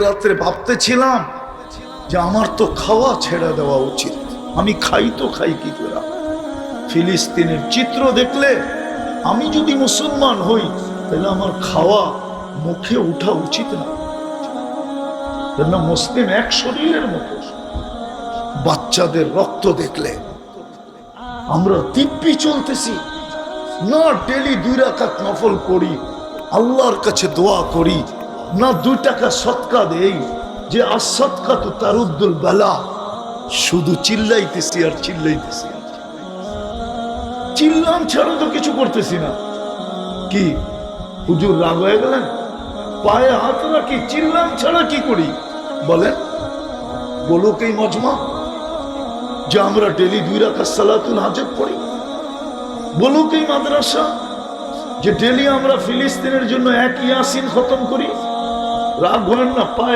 রাত্রে ভাবতেছিলাম যে আমার তো খাওয়া ছেড়ে দেওয়া উচিত। আমি খাই তো খাই কি করে? ফিলিস্তিনের চিত্র দেখলে আমি যদি মুসলমান হই, তাহলে আমার খাওয়া মুখে উঠা উচিত না। মুসলিম এক শরীরের মতো। বাচ্চাদের রক্ত দেখলে আমরা দিব্যি চলতেছি। না ডেলি দুই রাকাত নফল করি, আল্লাহর কাছে দোয়া করি না দুই টাকা সৎকা দেই, যে আর সৎকা তো তারুদ্দুল বেলা। শুধু চিল্লাইতেছি আর চিল্লাইতেছি। চিল্লাম ছাড়া তো কিছু করতেছি না। কি, হুজুর রাগ হয়ে গেলেন? পায়ে হাত রাখি, চিল্লাম ছাড়া কি করি? বলেন, বলুক এই মজমা, যে আমরা ডেলি দুই রাখা সালাতুল হাজত পড়ি। বলুক এই মাদ্রাসা, যে ডেলি আমরা ফিলিস্তিনের জন্য এক ইয়াসিন খতম করি। রাগ হলেন না পায়ে